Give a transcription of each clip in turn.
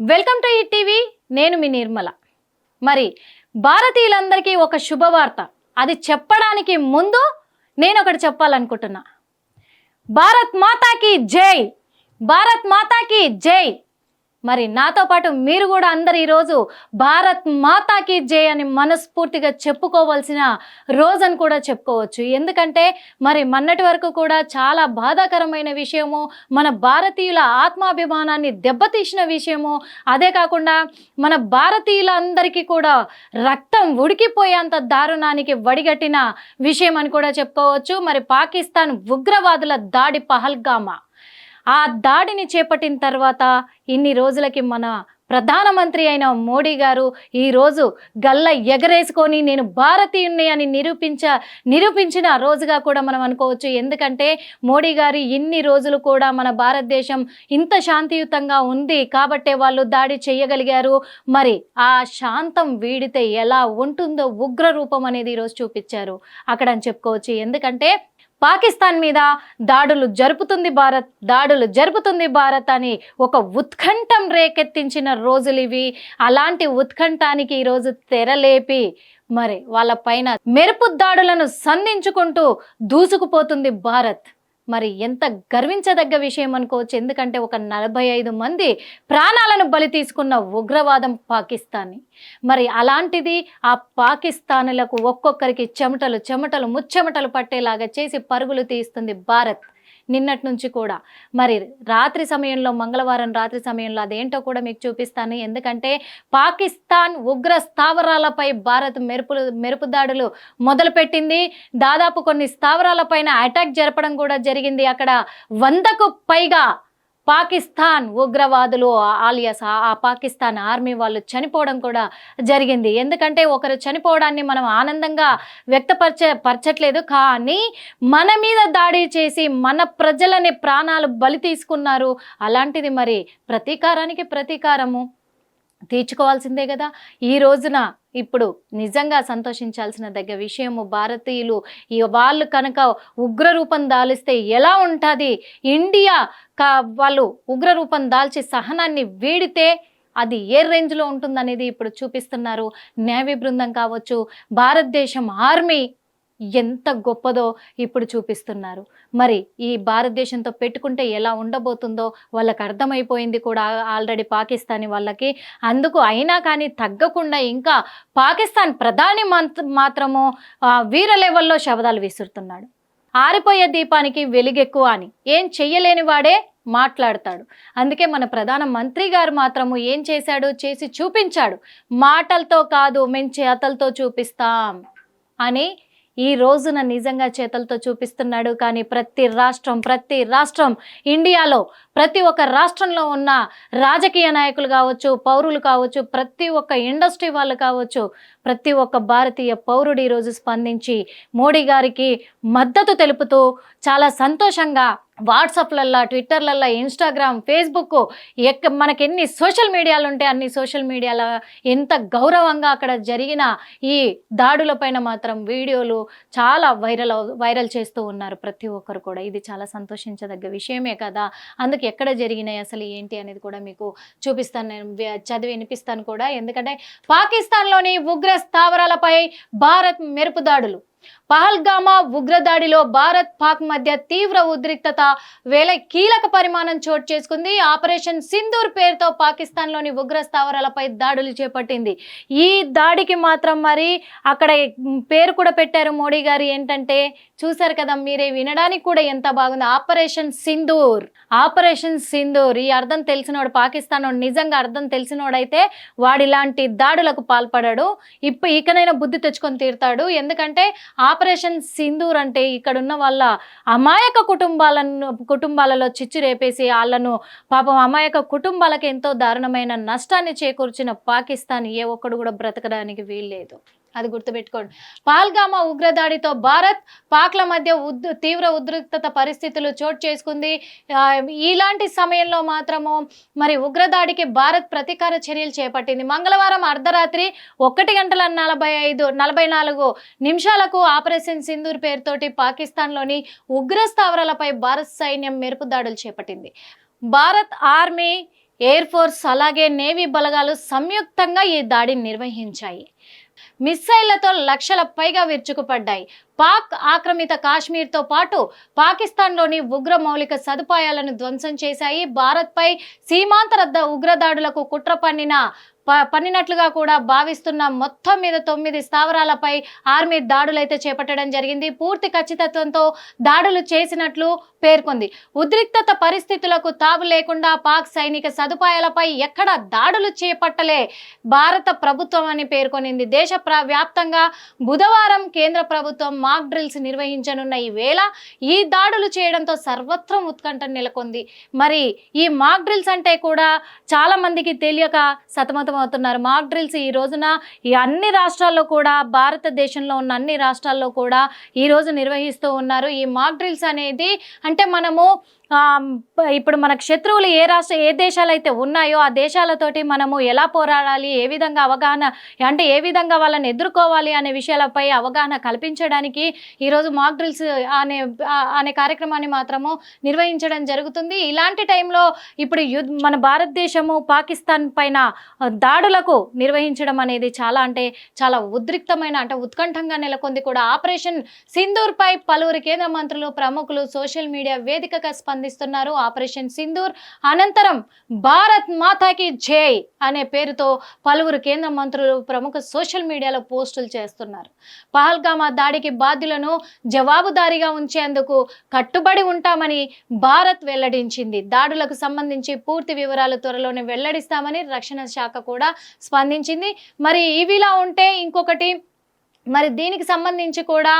Welcome to ఈ TV నేను మీ నిర్మల. మరి భారతీయులందరికీ ఒక శుభవార్త. అది చెప్పడానికి ముందు నేను ఒకటి చెప్పాలనుకుంటున్నా. భారత్ మాతాకి జై. భారత్ మాతాకి జై. మరి నాతో పాటు మీరు కూడా అందరు ఈరోజు భారత్ మాతాకి జే అని మనస్ఫూర్తిగా చెప్పుకోవాల్సిన రోజని కూడా చెప్పుకోవచ్చు. ఎందుకంటే మరి మొన్నటి వరకు కూడా చాలా బాధాకరమైన విషయము మన భారతీయుల ఆత్మాభిమానాన్ని దెబ్బతీసిన విషయము. అదే కాకుండా మన భారతీయులందరికీ కూడా రక్తం ఉడికిపోయేంత దారుణానికి వడిగట్టిన విషయం అని కూడా చెప్పుకోవచ్చు. మరి పాకిస్తాన్ ఉగ్రవాదుల దాడి పహల్గామా? ఆ దాడిని చేపట్టిన తర్వాత ఇన్ని రోజులకి మన ప్రధానమంత్రి అయిన మోడీ గారు ఈరోజు గల్ల ఎగరేసుకొని నేను భారతీయుణ్ణి అని నిరూపించ నిరూపించిన రోజుగా కూడా మనం అనుకోవచ్చు. ఎందుకంటే మోడీ గారు ఇన్ని రోజులు కూడా మన భారతదేశం ఇంత శాంతియుతంగా ఉంది కాబట్టే వాళ్ళు దాడి చేయగలిగారు. మరి ఆ శాంతం వీడితే ఎలా ఉంటుందో ఉగ్ర రూపం అనేది ఈరోజు చూపించారు. అక్కడ అని చెప్పుకోవచ్చు. ఎందుకంటే పాకిస్తాన్ మీద దాడులు జరుపుతుంది భారత్ దాడులు జరుపుతుంది భారత్ అని ఒక ఉత్కంఠం రేకెత్తించిన రోజులు ఇవి. అలాంటి ఉత్కంఠానికి ఈరోజు తెరలేపి మరి వాళ్ళ పైన మెరుపు దాడులను సంధించుకుంటూ దూసుకుపోతుంది భారత్. మరి ఎంత గర్వించదగ్గ విషయం అనుకోవచ్చు. ఎందుకంటే ఒక నలభై ఐదు మంది ప్రాణాలను బలి తీసుకున్న ఉగ్రవాదం పాకిస్తాన్ని. మరి అలాంటిది ఆ పాకిస్తానులకు ఒక్కొక్కరికి చెమటలు చెమటలు ముచ్చెమటలు పట్టేలాగా చేసి పరుగులు తీస్తుంది భారత్. నిన్నటి నుంచి కూడా. మరి రాత్రి సమయంలో మంగళవారం రాత్రి సమయంలో అదేంటో కూడా మీకు చూపిస్తాను. ఎందుకంటే పాకిస్తాన్ ఉగ్ర స్థావరాలపై భారత్ మెరుపులు మెరుపు దాడులు మొదలుపెట్టింది. దాదాపు కొన్ని స్థావరాలపైన అటాక్ జరపడం కూడా జరిగింది. అక్కడ వందకు పైగా పాకిస్తాన్ ఉగ్రవాదులు ఆలియస్ ఆ ఆ పాకిస్తాన్ ఆర్మీ వాళ్ళు చనిపోవడం కూడా జరిగింది. ఎందుకంటే ఒకరు చనిపోవడాన్ని మనం ఆనందంగా వ్యక్తపరచ పరచట్లేదు. కానీ మన మీద దాడి చేసి మన ప్రజలని ప్రాణాలు బలి తీసుకున్నారు. అలాంటిది మరి ప్రతీకారానికి ప్రతీకారము. తీర్చుకోవాల్సిందే కదా. ఈ రోజున ఇప్పుడు నిజంగా సంతోషించాల్సిన దగ్గ విషయము భారతీయులు ఈ వాళ్ళు కనుక ఉగ్రరూపం దాలిస్తే ఎలా ఉంటుంది? ఇండియా కా వాళ్ళు ఉగ్రరూపం దాల్చి సహనాన్ని వీడితే అది ఏ రేంజ్లో ఉంటుందనేది ఇప్పుడు చూపిస్తున్నారు. నేవీ బృందం కావచ్చు భారతదేశం ఆర్మీ ఎంత గొప్పదో ఇప్పుడు చూపిస్తున్నారు. మరి ఈ భారతదేశంతో పెట్టుకుంటే ఎలా ఉండబోతుందో వాళ్ళకి అర్థమైపోయింది కూడా ఆల్రెడీ పాకిస్తానీ వాళ్ళకి. అందుకు అయినా కానీ తగ్గకుండా ఇంకా పాకిస్తాన్ ప్రధాని మంత్ మాత్రము వీర లెవెల్లో శబదాలు విసురుతున్నాడు. ఆరిపోయే దీపానికి వెలుగెక్కువ అని. ఏం చెయ్యలేని వాడే మాట్లాడతాడు. అందుకే మన ప్రధాన మంత్రి గారు మాత్రము ఏం చేశాడు? చేసి చూపించాడు. మాటలతో కాదు మేము చేతలతో చూపిస్తాం అని ఈ రోజున నిజంగా చేతలతో చూపిస్తున్నాడు. కానీ ప్రతి రాష్ట్రం ప్రతి రాష్ట్రం ఇండియాలో ప్రతి ఒక్క రాష్ట్రంలో ఉన్న రాజకీయ నాయకులు కావచ్చు పౌరులు కావచ్చు ప్రతి ఒక్క ఇండస్ట్రీ వాళ్ళు కావచ్చు ప్రతి ఒక్క భారతీయ పౌరుడు ఈరోజు స్పందించి మోడీ గారికి మద్దతు తెలుపుతూ చాలా సంతోషంగా వాట్సాప్లల్లా ట్విట్టర్లల్లా ఇన్స్టాగ్రామ్ ఫేస్బుక్ ఎక్క మనకి ఎన్ని సోషల్ మీడియాలు ఉంటే అన్ని సోషల్ మీడియాలో ఎంత గౌరవంగా అక్కడ జరిగిన ఈ దాడులపైన మాత్రం వీడియోలు చాలా వైరల్ అవు వైరల్ చేస్తూ ఉన్నారు ప్రతి ఒక్కరు కూడా. ఇది చాలా సంతోషించదగ్గ విషయమే కదా. అందుకు ఎక్కడ జరిగినాయి అసలు ఏంటి అనేది కూడా మీకు చూపిస్తాను. నేను చదివి వినిపిస్తాను కూడా. ఎందుకంటే పాకిస్తాన్లోని ఉగ్ర స్థావరాలపై భారత్ మెరుపు దాడులు పహల్గామా ఉగ్రదాడిలో భారత్ పాక్ మధ్య తీవ్ర ఉద్రిక్తత వేల కీలక పరిమాణం చోటు చేసుకుంది. ఆపరేషన్ సింధూర్ పేరుతో పాకిస్తాన్లోని ఉగ్ర స్థావరాలపై దాడులు చేపట్టింది. ఈ దాడికి మాత్రం మరి అక్కడ పేరు కూడా పెట్టారు మోడీ గారు. ఏంటంటే చూశారు కదా మీరే వినడానికి కూడా ఎంత బాగుంది. Operation Sindoor operation Sindoor. ఈ అర్థం తెలిసినోడు పాకిస్తాన్ వాడు నిజంగా అర్థం తెలిసినోడైతే వాడు ఇలాంటి దాడులకు పాల్పడాడు. ఇప్ప ఇకనైనా బుద్ధి తెచ్చుకొని తీరుతాడు. ఎందుకంటే ఆపరేషన్ సింధూర్ అంటే ఇక్కడున్న వాళ్ళ అమాయక కుటుంబాలను కుటుంబాలలో చిచ్చు రేపేసి వాళ్ళను పాపం అమాయక కుటుంబాలకు ఎంతో దారుణమైన నష్టాన్ని చేకూర్చిన పాకిస్తాన్ ఏ ఒక్కడు కూడా బ్రతకడానికి వీల్లేదు. అది గుర్తుపెట్టుకోండి. పాల్గామా ఉగ్రదాడితో భారత్ పాక్ల మధ్య ఉద్ తీవ్ర ఉద్రిక్తత పరిస్థితులు చోటు చేసుకుంది. ఇలాంటి సమయంలో మాత్రము మరి ఉగ్రదాడికి భారత్ ప్రతీకార చర్యలు చేపట్టింది. మంగళవారం అర్ధరాత్రి ఒకటి గంటల నలభై ఐదు నలభై నాలుగు నిమిషాలకు ఆపరేషన్ సింధూర్ పేరుతోటి పాకిస్తాన్లోని ఉగ్ర స్థావరాలపై భారత్ సైన్యం మెరుపు దాడులు చేపట్టింది. భారత్ ఆర్మీ ఎయిర్ ఫోర్స్ అలాగే నేవీ బలగాలు సంయుక్తంగా ఈ దాడిని నిర్వహించాయి. మిస్సైళ్ళతో లక్షల పైగా విరుచుకుపడ్డాయి. పాక్ ఆక్రమిత కాశ్మీర్తో పాటు పాకిస్తాన్లోని ఉగ్ర మౌలిక సదుపాయాలను ధ్వంసం చేశాయి. భారత్పై సీమాంతర ఉగ్రదాడులకు కుట్ర పన్నిన ప- పన్నినట్లుగా కూడా భావిస్తున్న మొత్తం మీద తొమ్మిది స్థావరాలపై ఆర్మీ దాడులైతే చేపట్టడం జరిగింది. పూర్తి ఖచ్చితత్వంతో దాడులు చేసినట్లు పేర్కొంది. ఉద్రిక్తత పరిస్థితులకు తావు లేకుండా పాక్ సైనిక సదుపాయాలపై ఎక్కడ దాడులు చేపట్టలే భారత ప్రభుత్వం అని పేర్కొనింది. దేశ ప్ర- వ్యాప్తంగా బుధవారం కేంద్ర ప్రభుత్వం మాక్ డ్రిల్స్ నిర్వహించనున్న ఈ వేళ ఈ దాడులు చేయడంతో సర్వత్రం ఉత్కంఠ నెలకొంది. మరి ఈ మాక్ డ్రిల్స్ అంటే కూడా చాలా మందికి తెలియక సతమతం అవుతున్నారు మాక్ డ్రిల్స్ ఈ రోజున ఈ అన్ని రాష్ట్రాల్లో కూడా భారతదేశంలో ఉన్న అన్ని రాష్ట్రాల్లో కూడా ఈ రోజు నిర్వహిస్తూ ఉన్నారు. ఈ మాక్ డ్రిల్స్ అనేది అంటే మనము ఇప్పుడు మనకు శత్రువులు ఏ రాష్ట్ర ఏ దేశాలు అయితే ఉన్నాయో ఆ దేశాలతోటి మనము ఎలా పోరాడాలి ఏ విధంగా అవగాహన అంటే ఏ విధంగా వాళ్ళని ఎదుర్కోవాలి అనే విషయాలపై అవగాహన కల్పించడానికి ఈరోజు మాక్ డ్రిల్స్ అనే అనే కార్యక్రమాన్ని మాత్రము నిర్వహించడం జరుగుతుంది. ఇలాంటి టైంలో ఇప్పుడు యుద్ మన భారతదేశము పాకిస్తాన్ పైన దాడులకు నిర్వహించడం అనేది చాలా అంటే చాలా ఉద్రిక్తమైన అంటే ఉత్కంఠంగా నెలకొంది కూడా. ఆపరేషన్ సింధూర్పై పలువురు కేంద్ర మంత్రులు ప్రముఖులు సోషల్ మీడియా వేదికగా స్పందిస్తున్నారు ఆపరేషన్ సింధూర్ అనంతరం భారత్ మాతాకి జై అనే పేరుతో పలువురు కేంద్ర మంత్రులు ప్రముఖ సోషల్ మీడియాలో పోస్టులు చేస్తున్నారు. పహల్గామా దాడికి బాధ్యులను జవాబుదారీగా ఉంచేందుకు కట్టుబడి ఉంటామని భారత్ వెల్లడించింది. దాడులకు సంబంధించి పూర్తి వివరాలు త్వరలోనే వెల్లడిస్తామని రక్షణ శాఖ కూడా స్పందించింది. మరి ఇవిలా ఉంటే ఇంకొకటి మరి దీనికి సంబంధించి కూడా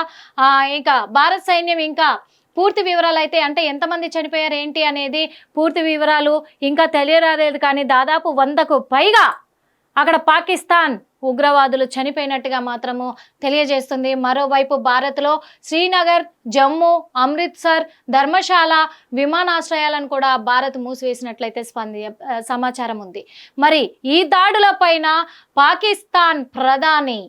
ఇంకా భారత సైన్యం ఇంకా పూర్తి వివరాలు అయితే అంటే ఎంతమంది చనిపోయారు ఏంటి అనేది పూర్తి వివరాలు ఇంకా తెలియరాలేదు కానీ దాదాపు వందకు పైగా అక్కడ పాకిస్తాన్ ఉగ్రవాదులు చనిపోయినట్టుగా మాత్రము తెలియజేస్తుంది. మరోవైపు భారత్లో శ్రీనగర్ జమ్మూ అమృత్సర్ ధర్మశాల విమానాశ్రయాలను కూడా భారత్ మూసివేసినట్లయితే స్పంది సమాచారం ఉంది. మరి ఈ దాడుల పైన పాకిస్తాన్ ప్రధాని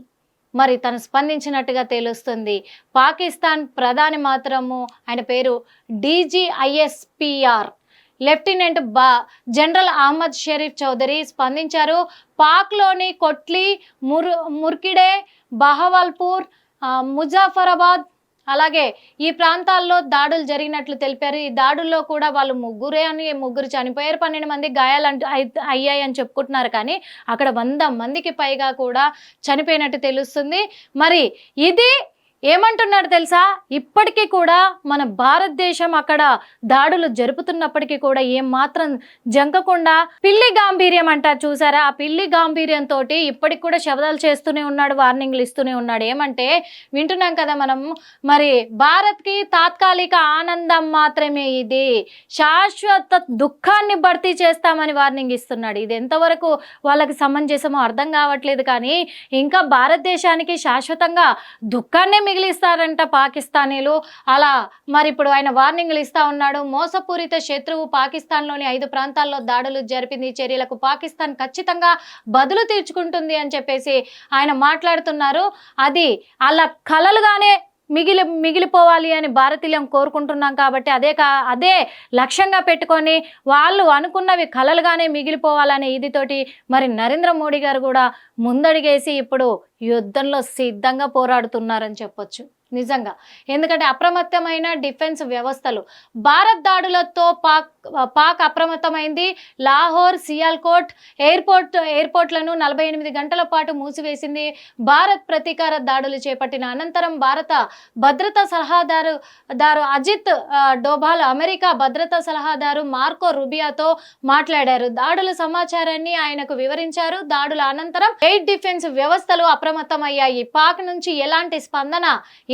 మరి తను స్పందించినట్టుగా తెలుస్తుంది. పాకిస్తాన్ ప్రధాని మాత్రము ఆయన పేరు డీజీఐఎస్పిఆర్. లెఫ్టినెంట్ బా జనరల్ అహ్మద్ షరీఫ్ చౌదరి స్పందించారు. పాక్లోని కొట్లి ముర్ ముర్కిడే బహవల్పూర్ ముజాఫరాబాద్ అలాగే ఈ ప్రాంతాల్లో దాడులు జరిగినట్లు తెలిపారు. ఈ దాడుల్లో కూడా వాళ్ళు ముగ్గురే అని ముగ్గురు చనిపోయారు. పన్నెండు మంది గాయాలు అంటూ అయి- అయ్యాయని చెప్పుకుంటున్నారు. కానీ అక్కడ వంద మందికి పైగా కూడా చనిపోయినట్టు తెలుస్తుంది. మరి ఇది ఏమంటున్నాడు తెలుసా? ఇప్పటికీ కూడా మన భారతదేశం అక్కడ దాడులు జరుపుతున్నప్పటికీ కూడా ఏం మాత్రం జంకకుండా పిల్లి గాంభీర్యం అంటారు చూసారా? ఆ పిల్లి గాంభీర్యంతో ఇప్పటికి కూడా శబదాలు చేస్తూనే ఉన్నాడు వార్నింగ్లు ఇస్తూనే ఉన్నాడు. ఏమంటే వింటున్నాం కదా మనం మరి భారత్కి తాత్కాలిక ఆనందం మాత్రమే ఇది. శాశ్వత దుఃఖాన్ని భర్తీ చేస్తామని వార్నింగ్ ఇస్తున్నాడు. ఇది ఎంతవరకు వాళ్ళకి సమంజసమో అర్థం కావట్లేదు కానీ ఇంకా భారతదేశానికి శాశ్వతంగా దుఃఖాన్ని మిగిలిస్తారంట పాకిస్తానీలు. అలా మరి ఇప్పుడు ఆయన వార్నింగ్లు ఇస్తా ఉన్నాడు. మోసపూరిత శత్రువు పాకిస్తాన్లోని ఐదు ప్రాంతాల్లో దాడులు జరిపింది. చర్యలకు పాకిస్తాన్ ఖచ్చితంగా బదులు తీర్చుకుంటుంది అని చెప్పేసి ఆయన మాట్లాడుతున్నారు. అది అలా కలలుగానే మిగిలి మిగిలిపోవాలి అని భారతీయం కోరుకుంటున్నాం కాబట్టి అదే కా అదే లక్ష్యంగా పెట్టుకొని వాళ్ళు అనుకున్నవి కలలుగానే మిగిలిపోవాలనే ఇదితోటి మరి నరేంద్ర మోడీ గారు కూడా ముందడిగేసి ఇప్పుడు యుద్ధంలో సిద్ధంగా పోరాడుతున్నారని చెప్పొచ్చు. నిజంగా. ఎందుకంటే అప్రమత్తమైన డిఫెన్స్ వ్యవస్థలు. భారత్ దాడులతో పాక్ పాక్ అప్రమత్తమైంది. లాహోర్ సియాల్కోట్ ఎయిర్పోర్ట్ ఎయిర్పోర్ట్లను నలభై ఎనిమిది గంటల పాటు మూసివేసింది. భారత్ ప్రతీకార దాడులు చేపట్టిన అనంతరం భారత భద్రతా సలహాదారు దారు అజిత్ డోభాల్ అమెరికా భద్రతా సలహాదారు మార్కో రుబియాతో మాట్లాడారు. దాడుల సమాచారాన్ని ఆయనకు వివరించారు. దాడుల అనంతరం ఎయిర్ డిఫెన్స్ వ్యవస్థలు అప్రమత్తమయ్యాయి. పాక్ నుంచి ఎలాంటి స్పందన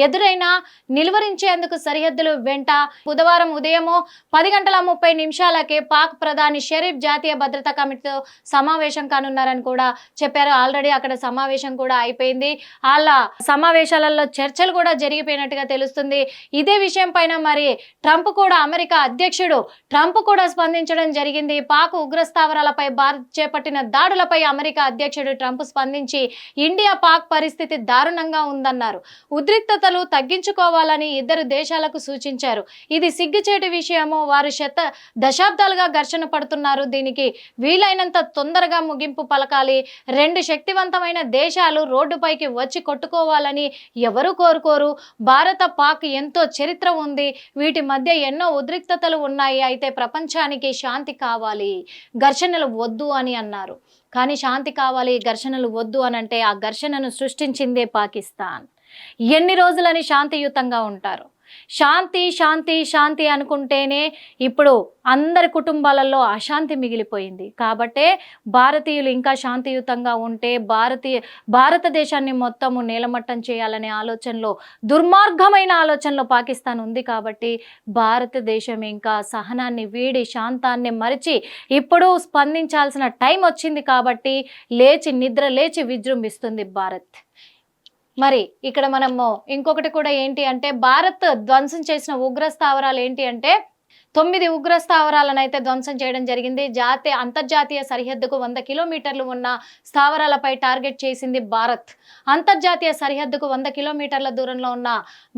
ఎదురైనా నిలువరించేందుకు సరిహద్దులు వెంట బుధవారం ఉదయము పది గంటల ముప్పై నిమిషాలకే పాక్ ప్రధాని షరీఫ్ జాతీయ భద్రతా కమిటీతో సమావేశం కానున్నారని కూడా చెప్పారు. ఆల్రెడీ అక్కడ సమావేశం కూడా అయిపోయింది. వాళ్ళ సమావేశాలలో చర్చలు కూడా జరిగిపోయినట్టుగా తెలుస్తుంది. ఇదే విషయం పైన మరి ట్రంప్ కూడా అమెరికా అధ్యక్షుడు ట్రంప్ కూడా స్పందించడం జరిగింది. పాక్ ఉగ్రస్థావరాలపై భారత్ చేపట్టిన దాడులపై అమెరికా అధ్యక్షుడు ట్రంప్ స్పందించి ఇండియా పాక్ పరిస్థితి దారుణంగా ఉందన్నారు. ఉద్రిక్తతలు ఉద్రిక్తతలు తగ్గించుకోవాలని ఇద్దరు దేశాలకు సూచించారు. ఇది సిగ్గుచేటు విషయము వారు శత దశాబ్దాలుగా ఘర్షణ పడుతున్నారు. దీనికి వీలైనంత తొందరగా ముగింపు పలకాలి. రెండు శక్తివంతమైన దేశాలు రోడ్డుపైకి వచ్చి కొట్టుకోవాలని ఎవరు కోరుకోరు? భారత పాక్ ఎంతో చరిత్ర ఉంది. వీటి మధ్య ఎన్నో ఉద్రిక్తతలు ఉన్నాయి. అయితే ప్రపంచానికి శాంతి కావాలి. ఘర్షణలు వద్దు అని అన్నారు. కానీ శాంతి కావాలి ఘర్షణలు వద్దు అనంటే ఆ ఘర్షణను సృష్టించిందే పాకిస్తాన్. ఎన్ని రోజులని శాంతియుతంగా ఉంటారు? శాంతి శాంతి శాంతి అనుకుంటేనే ఇప్పుడు అందరి కుటుంబాలలో అశాంతి మిగిలిపోయింది. కాబట్టే భారతీయులు ఇంకా శాంతియుతంగా ఉంటే భారతీయ భారతదేశాన్ని మొత్తము నేలమట్టం చేయాలనే ఆలోచనలో దుర్మార్గమైన ఆలోచనలో పాకిస్తాన్ ఉంది కాబట్టి భారతదేశం ఇంకా సహనాన్ని వీడి శాంతాన్ని మరిచి ఇప్పుడు స్పందించాల్సిన టైం వచ్చింది కాబట్టి లేచి నిద్ర లేచి విజృంభిస్తుంది భారత్. మరి ఇక్కడ మనము ఇంకొకటి కూడా ఏంటి అంటే భారత్ ధ్వంసం చేసిన ఉగ్ర స్థావరాలు ఏంటి అంటే తొమ్మిది ఉగ్ర స్థావరాలను అయితే ధ్వంసం చేయడం జరిగింది. జాతీయ అంతర్జాతీయ సరిహద్దుకు వంద కిలోమీటర్లు ఉన్న స్థావరాలపై టార్గెట్ చేసింది భారత్. అంతర్జాతీయ సరిహద్దుకు వంద కిలోమీటర్ల దూరంలో ఉన్న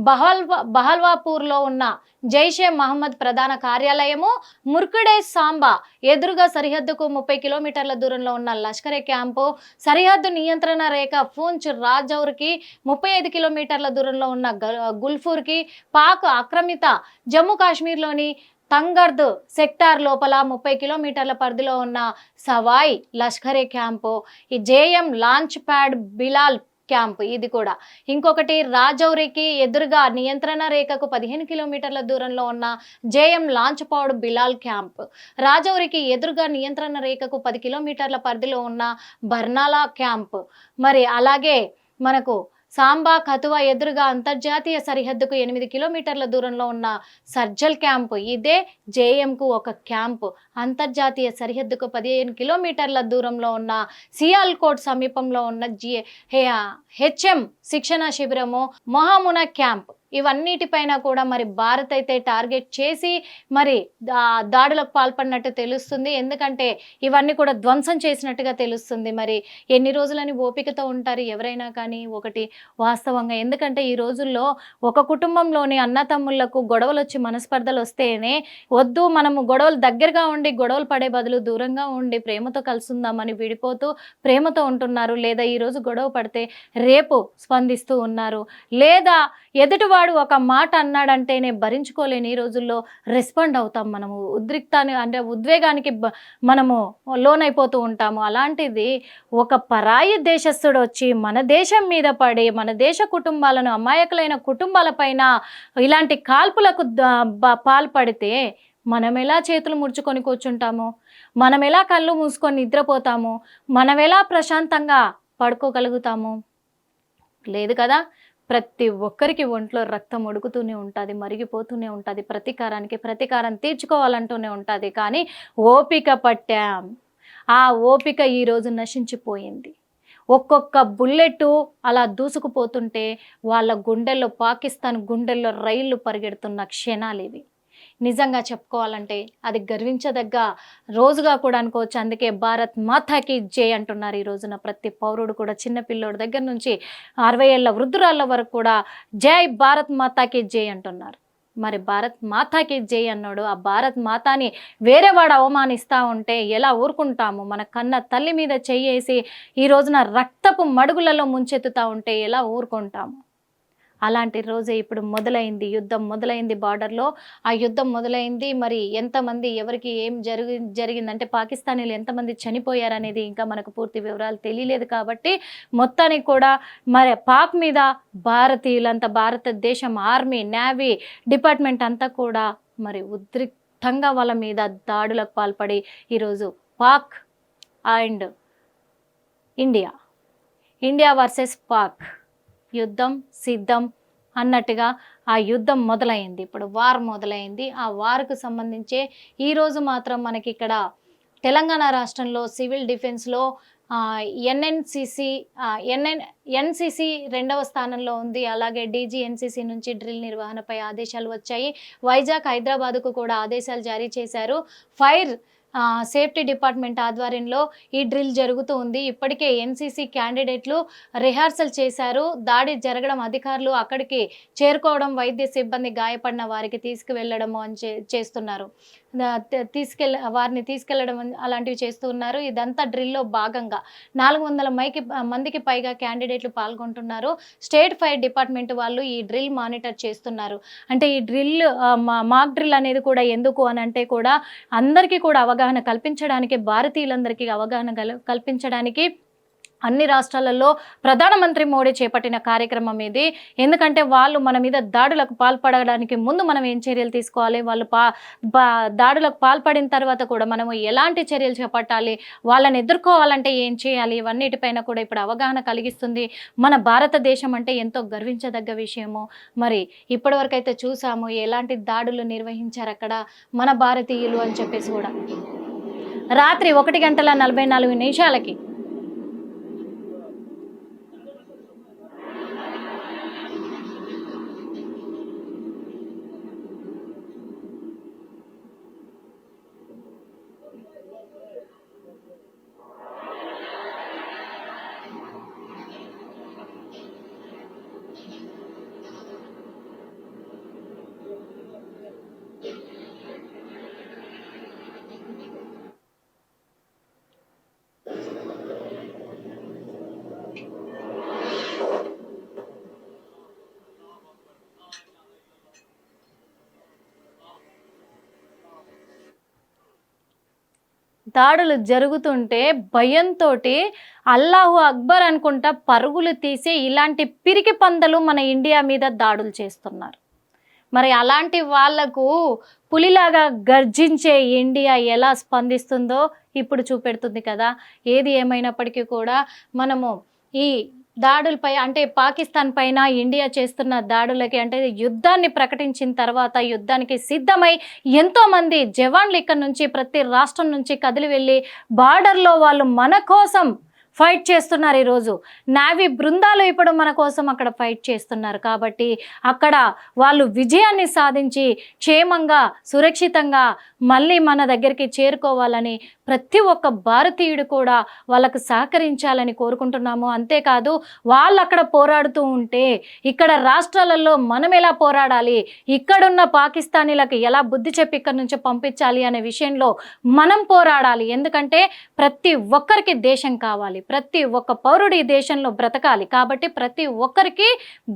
బహల్వా బహల్వాపూర్లో ఉన్న జైషే మహమ్మద్ ప్రధాన కార్యాలయము ముర్కుడే సాంబా ఎదురుగా సరిహద్దుకు ముప్పై కిలోమీటర్ల దూరంలో ఉన్న లష్కరే క్యాంపు. సరిహద్దు నియంత్రణ రేఖ పూంచ్ రాజౌర్కి ముప్పై ఐదు కిలోమీటర్ల దూరంలో ఉన్న గ- గుల్ఫూర్కి పాక్ ఆక్రమిత జమ్మూ కాశ్మీర్లోని తంగర్ద్ సెక్టార్ లోపల ముప్పై కిలోమీటర్ల పరిధిలో ఉన్న సవాయ్ లష్కరే క్యాంపు. ఈ JM launch pad Bilal camp ఇది కూడా. ఇంకొకటి రాజౌరికి ఎదురుగా నియంత్రణ రేఖకు పదిహేను కిలోమీటర్ల దూరంలో ఉన్న JM launch pad Bilal camp. రాజౌరికి ఎదురుగా నియంత్రణ రేఖకు పది కిలోమీటర్ల పరిధిలో ఉన్న బర్నాలా క్యాంప్. మరి అలాగే మనకు సాంబా కతువా ఎదురుగా అంతర్జాతీయ సరిహద్దుకు ఎనిమిది కిలోమీటర్ల దూరంలో ఉన్న సర్జల్ క్యాంపు. ఇదే జేఎంకు ఒక క్యాంపు. అంతర్జాతీయ సరిహద్దుకు పదిహేను కిలోమీటర్ల దూరంలో ఉన్న సియాల్కోట్ సమీపంలో ఉన్న జి హెచ్ఎం శిక్షణ శిబిరము మొహామునా క్యాంప్. ఇవన్నిటిపైన కూడా మరి భారత్ అయితే టార్గెట్ చేసి మరి దా- దాడులకు పాల్పడినట్టు తెలుస్తుంది. ఎందుకంటే ఇవన్నీ కూడా ధ్వంసం చేసినట్టుగా తెలుస్తుంది. మరి ఎన్ని రోజులని ఓపికతో ఉంటారు ఎవరైనా కానీ ఒకటి వాస్తవంగా. ఎందుకంటే ఈ రోజుల్లో ఒక కుటుంబంలోని అన్నతమ్ముళ్ళకు గొడవలు వచ్చి మనస్పర్ధలు వస్తేనే వద్దు మనము గొడవలు దగ్గరగా ఉండి గొడవలు పడే బదులు దూరంగా ఉండి ప్రేమతో కలుసుందామని విడిపోతూ ప్రేమతో ఉంటున్నారు. లేదా ఈరోజు గొడవ పడితే రేపు స్పందిస్తూ ఉన్నారు. లేదా ఎదుటివాడు ఒక మాట అన్నాడంటేనే భరించుకోలేని ఈ రోజుల్లో రెస్పాండ్ అవుతాం మనము. ఉద్రిక్తాన్ని అంటే ఉద్వేగానికి మనము లోనైపోతూ ఉంటాము. అలాంటిది ఒక పరాయి దేశస్థుడు వచ్చి మన దేశం మీద పడి మన దేశ కుటుంబాలను అమాయకులైన కుటుంబాలపైన ఇలాంటి కాల్పులకు పాల్పడితే మనం ఎలా చేతులు ముడుచుకొని కూర్చుంటాము? మనం ఎలా కళ్ళు మూసుకొని నిద్రపోతాము? మనం ఎలా ప్రశాంతంగా పడుకోగలుగుతాము? లేదు కదా? ప్రతి ఒక్కరికి ఒంట్లో రక్తం ఉడుకుతూనే ఉంటుంది మరిగిపోతూనే ఉంటుంది ప్రతీకారానికి ప్రతీకారం తీర్చుకోవాలంటూనే ఉంటుంది. కానీ ఓపిక పట్టాం. ఆ ఓపిక ఈరోజు నశించిపోయింది. ఒక్కొక్క బుల్లెట్ అలా దూసుకుపోతుంటే వాళ్ళ గుండెల్లో పాకిస్తాన్ గుండెల్లో రైళ్ళు పరిగెడుతున్న క్షణాలు ఇవి. నిజంగా చెప్పుకోవాలంటే అది గర్వించదగ్గ రోజుగా కూడా అనుకోవచ్చు. అందుకే భారత్ మాతాకి జై అంటున్నారు ఈ రోజున ప్రతి పౌరుడు కూడా చిన్న పిల్లోడి దగ్గర నుంచి అరవై ఏళ్ళ వృద్ధురాళ్ళ వరకు కూడా జై భారత్ మాతాకి జై అంటున్నారు. మరి భారత్ మాతాకి జై అన్నాడు. ఆ భారత్ మాతాని వేరేవాడు అవమానిస్తూ ఉంటే ఎలా ఊరుకుంటాము? మన కన్న తల్లి మీద చెయ్యేసి ఈ రోజున రక్తపు మడుగులలో ముంచెత్తుతా ఉంటే ఎలా ఊరుకుంటాము? అలాంటి రోజే ఇప్పుడు మొదలైంది. యుద్ధం మొదలైంది బార్డర్లో. ఆ యుద్ధం మొదలైంది. మరి ఎంతమంది ఎవరికి ఏం జరిగి జరిగిందంటే పాకిస్తానీలు ఎంతమంది చనిపోయారనేది ఇంకా మనకు పూర్తి వివరాలు తెలియలేదు కాబట్టి మొత్తానికి కూడా మరి పాక్ మీద భారతీయులంతా భారతదేశం ఆర్మీ నేవీ డిపార్ట్మెంట్ అంతా కూడా మరి ఉద్రిక్తంగా వాళ్ళ మీద దాడులకు పాల్పడి ఈరోజు Pak and India. India versus Pak. యుద్ధం సిద్ధం అన్నట్టుగా ఆ యుద్ధం మొదలైంది. ఇప్పుడు వార్ మొదలైంది. ఆ వార్కు సంబంధించే ఈరోజు మాత్రం మనకి ఇక్కడ తెలంగాణ రాష్ట్రంలో సివిల్ డిఫెన్స్లో ఎన్ఎన్సిసి ఎన్ఎన్ ఎన్సిసి రెండవ స్థానంలో ఉంది. అలాగే డీజీ ఎన్సిసి నుంచి డ్రిల్ నిర్వహణపై ఆదేశాలు వచ్చాయి. వైజాగ్ హైదరాబాద్కు కూడా ఆదేశాలు జారీ చేశారు. ఫైర్ సేఫ్టీ డిపార్ట్మెంట్ ఆధ్వర్యంలో ఈ డ్రిల్ జరుగుతూ ఉంది. ఇప్పటికే ఎన్సీసీ క్యాండిడేట్లు రిహార్సల్ చేశారు. దాడి జరగడం అధికారులు అక్కడికి చేరుకోవడం వైద్య సిబ్బంది గాయపడిన వారికి తీసుకువెళ్ళడము అని చేస్తున్నారు. తీసుకెళ్ళ వారిని తీసుకెళ్ళడం అలాంటివి చేస్తూ ఉన్నారు. ఇదంతా డ్రిల్లో భాగంగా నాలుగు వందల మైకి మందికి పైగా క్యాండిడేట్లు పాల్గొంటున్నారు. స్టేట్ ఫైర్ డిపార్ట్మెంట్ వాళ్ళు ఈ డ్రిల్ మానిటర్ చేస్తున్నారు. అంటే ఈ డ్రిల్ మాక్ డ్రిల్ అనేది కూడా ఎందుకు అని అంటే కూడా అందరికీ కూడా అవగాహన కల్పించడానికి భారతీయులందరికీ అవగాహన కల్- కల్పించడానికి అన్ని రాష్ట్రాలలో ప్రధానమంత్రి మోడీ చేపట్టిన కార్యక్రమం ఇది. ఎందుకంటే వాళ్ళు మన మీద దాడులకు పాల్పడడానికి ముందు మనం ఏం చర్యలు తీసుకోవాలి? వాళ్ళు పా బా- దాడులకు పాల్పడిన తర్వాత కూడా మనము ఎలాంటి చర్యలు చేపట్టాలి? వాళ్ళని ఎదుర్కోవాలంటే ఏం చేయాలి? ఇవన్నిటిపైన కూడా ఇప్పుడు అవగాహన కలిగిస్తుంది. మన భారతదేశం అంటే ఎంతో గర్వించదగ్గ విషయము. మరి ఇప్పటివరకు అయితే చూసాము ఎలాంటి దాడులు నిర్వహించారు అక్కడ మన భారతీయులు అని చెప్పేసి కూడా. రాత్రి ఒకటి గంటల నలభై నాలుగు నిమిషాలకి దాడులు జరుగుతుంటే భయంతో అల్లాహు అక్బర్ అనుకుంటా పరుగులు తీసి ఇలాంటి పిరికి పందలు మన ఇండియా మీద దాడులు చేస్తున్నారు. మరి అలాంటి వాళ్ళకు పులిలాగా గర్జించే ఇండియా ఎలా స్పందిస్తుందో ఇప్పుడు చూపెడుతుంది కదా. ఏది ఏమైనప్పటికీ కూడా మనము ఈ దాడులపై అంటే పాకిస్తాన్ పైన ఇండియా చేస్తున్న దాడులకి అంటే యుద్ధాన్ని ప్రకటించిన తర్వాత యుద్ధానికి సిద్ధమై ఎంతోమంది జవాన్లు ఇక్కడ నుంచి ప్రతి రాష్ట్రం నుంచి కదిలి వెళ్ళి బార్డర్లో వాళ్ళు మన కోసం ఫైట్ చేస్తున్నారు ఈరోజు. నావీ బృందాలు ఇప్పుడు మన కోసం అక్కడ ఫైట్ చేస్తున్నారు. కాబట్టి అక్కడ వాళ్ళు విజయాన్ని సాధించి క్షేమంగా సురక్షితంగా మళ్ళీ మన దగ్గరికి చేరుకోవాలని ప్రతి ఒక్క భారతీయుడు కూడా వాళ్ళకు సహకరించాలని కోరుకుంటున్నాము. అంతేకాదు వాళ్ళు అక్కడ పోరాడుతూ ఉంటే ఇక్కడ రాష్ట్రాలలో మనం ఎలా పోరాడాలి? ఇక్కడున్న పాకిస్తానీలకు ఎలా బుద్ధి చెప్పి ఇక్కడ నుంచి పంపించాలి అనే విషయంలో మనం పోరాడాలి. ఎందుకంటే ప్రతి ఒక్కరికి దేశం కావాలి. ప్రతి ఒక్క పౌరుడు ఈ దేశంలో బ్రతకాలి. కాబట్టి ప్రతి ఒక్కరికి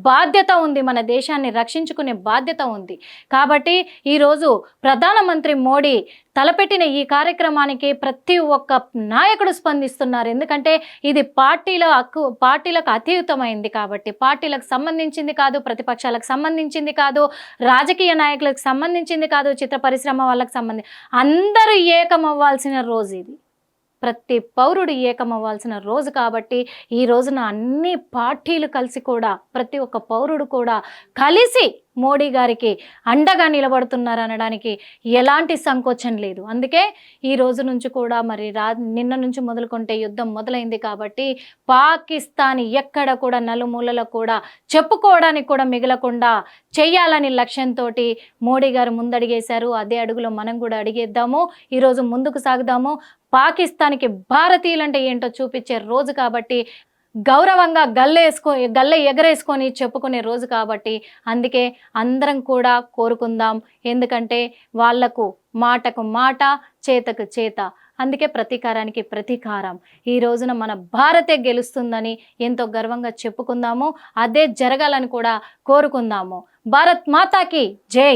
బాధ్యత ఉంది. మన దేశాన్ని రక్షించుకునే బాధ్యత ఉంది. కాబట్టి ఈరోజు ప్రధానమంత్రి మోడీ తలపెట్టిన ఈ కార్యక్రమానికి ప్రతి ఒక్క నాయకుడు స్పందిస్తున్నారు. ఎందుకంటే ఇది పార్టీల హక్కు పార్టీలకు అతీతమైంది కాబట్టి పార్టీలకు సంబంధించింది కాదు ప్రతిపక్షాలకు సంబంధించింది కాదు రాజకీయ నాయకులకు సంబంధించింది కాదు చిత్ర పరిశ్రమ వాళ్ళకి సంబంధించి అందరూ ఏకమవ్వాల్సిన రోజు ఇది. ప్రతి పౌరుడు ఏకమవ్వాల్సిన రోజు కాబట్టి ఈ రోజున అన్ని పార్టీలు కలిసి కూడా ప్రతి ఒక్క పౌరుడు కూడా కలిసి మోడీ గారికి అండగా నిలబడుతున్నారు అనడానికి ఎలాంటి సంకోచం లేదు. అందుకే ఈ రోజు నుంచి కూడా మరి రా నిన్న నుంచి మొదలుకుంటే యుద్ధం మొదలైంది కాబట్టి పాకిస్తాన్ ఎక్కడ కూడా నలుమూలలో కూడా చెప్పుకోవడానికి కూడా మిగలకుండా చేయాలని లక్ష్యంతో మోడీ గారు ముందడిగేశారు. అదే అడుగులో మనం కూడా అడిగేద్దాము. ఈరోజు ముందుకు సాగుదాము. పాకిస్తాన్కి భారతీయులంటే ఏంటో చూపించే రోజు కాబట్టి గౌరవంగా గల్లేసుకో గల్లె ఎగరేసుకొని చెప్పుకునే రోజు కాబట్టి అందుకే అందరం కూడా కోరుకుందాం. ఎందుకంటే వాళ్ళకు మాటకు మాట చేతకు చేత. అందుకే ప్రతీకారానికి ప్రతీకారం. ఈ రోజున మన భారతే గెలుస్తుందని ఎంతో గర్వంగా చెప్పుకుందాము. అదే జరగాలని కూడా కోరుకుందాము. భారత్ మాతాకి జై!